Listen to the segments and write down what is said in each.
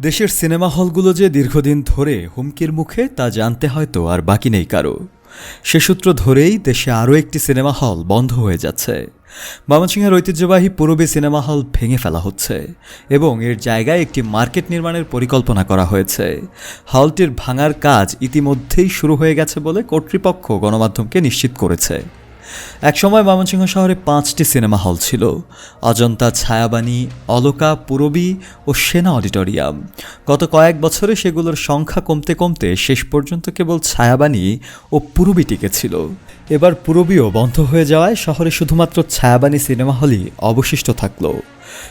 দেশের সিনেমা হলগুলো যে দীর্ঘদিন ধরে হুমকির মুখে, তা জানতে হয়তো আর বাকি নেই কারও। সে সূত্র ধরেই দেশে আরও একটি সিনেমা হল বন্ধ হয়ে যাচ্ছে। ময়মনসিংহের ঐতিহ্যবাহী পূরবী সিনেমা হল ভেঙে ফেলা হচ্ছে এবং এর জায়গায় একটি মার্কেট নির্মাণের পরিকল্পনা করা হয়েছে। হলটির ভাঙার কাজ ইতিমধ্যেই শুরু হয়ে গেছে বলে কর্তৃপক্ষ গণমাধ্যমকে নিশ্চিত করেছে। একসময় ময়মনসিংহ শহরে পাঁচটি সিনেমা হল ছিল। অজন্তা ছায়াবাণী, অলোকা পূরবী ও সেনা অডিটোরিয়াম। গত কয়েক বছরে সেগুলোর সংখ্যা কমতে কমতে শেষ পর্যন্ত কেবল ছায়াবাণী ও পুরবী টিকেছিল এবার পুরবীও বন্ধ হয়ে যাওয়ায় শহরে শুধুমাত্র ছায়াবাণী সিনেমা হলই অবশিষ্ট থাকল।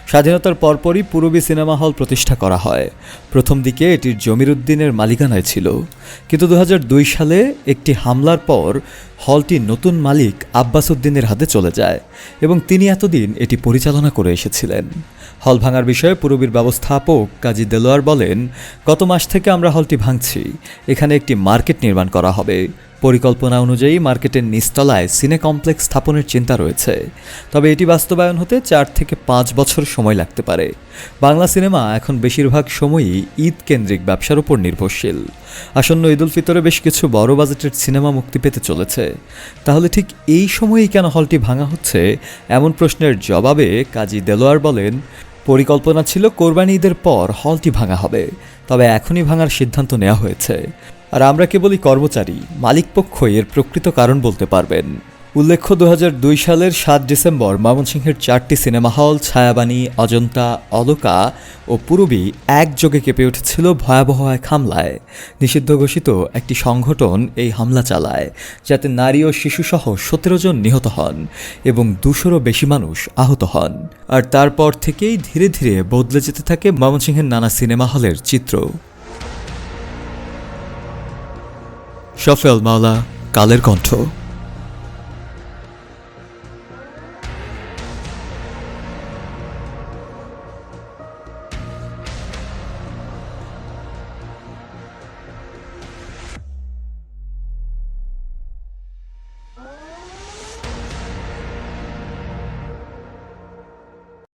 স্বাধীনতার পরপরই পূরবী সিনেমা হল প্রতিষ্ঠা করা হয়। প্রথম দিকে এটির জমির উদ্দিনের মালিকানায় ছিল। কিন্তু দু হাজার দুই সালে একটি হামলার পর হলটি নতুন মালিক আব্বাস উদ্দিনের হাতে চলে যায় এবং তিনি এতদিন এটি পরিচালনা করে এসেছিলেন। হল ভাঙার বিষয়ে পূরবীর ব্যবস্থাপক কাজী দেলোয়ার বলেন, গত মাস থেকে আমরা হলটি ভাঙছি। এখানে একটি মার্কেট নির্মাণ করা হবে। পরিকল্পনা অনুযায়ী মার্কেটের নিচতলায় সিনে কমপ্লেক্স স্থাপনের চিন্তা রয়েছে। তবে এটি বাস্তবায়ন হতে চার থেকে পাঁচ বছর সময় লাগতে পারে। বাংলা সিনেমা এখন বেশিরভাগ সময়ই ঈদ কেন্দ্রিক ব্যবসার উপর নির্ভরশীল। আসন্ন ঈদ উল ফিতরে বেশ কিছু বড় বাজেটের সিনেমা মুক্তি পেতে চলেছে। তাহলে ঠিক এই সময়েই কেন হলটি ভাঙা হচ্ছে? এমন প্রশ্নের জবাবে কাজী দেলোয়ার বলেন, পরিকল্পনা ছিল কোরবানি ঈদের পর হলটি ভাঙা হবে, তবে এখনই ভাঙার সিদ্ধান্ত নেওয়া হয়েছে। আর আমরা কেবলই কর্মচারী মালিকপক্ষ এর প্রকৃত কারণ বলতে পারবেন। উল্লেখ্য দু হাজার দুই সালের সাত ডিসেম্বর ময়মনসিংহের চারটি সিনেমা হল ছায়াবাণী, অজন্তা, অলকা ও পূরবী একযোগে কেঁপে উঠেছিল ভয়াবহ এক হামলায়। নিষিদ্ধ ঘোষিত একটি সংগঠন এই হামলা চালায়, যাতে নারী ও শিশুসহ সতেরো জন নিহত হন এবং দুশোরও বেশি মানুষ আহত হন। আর তারপর থেকেই ধীরে ধীরে বদলে যেতে থাকে ময়মনসিংহের নানা সিনেমা হলের চিত্র। সফেল মাওলা কালের কণ্ঠ।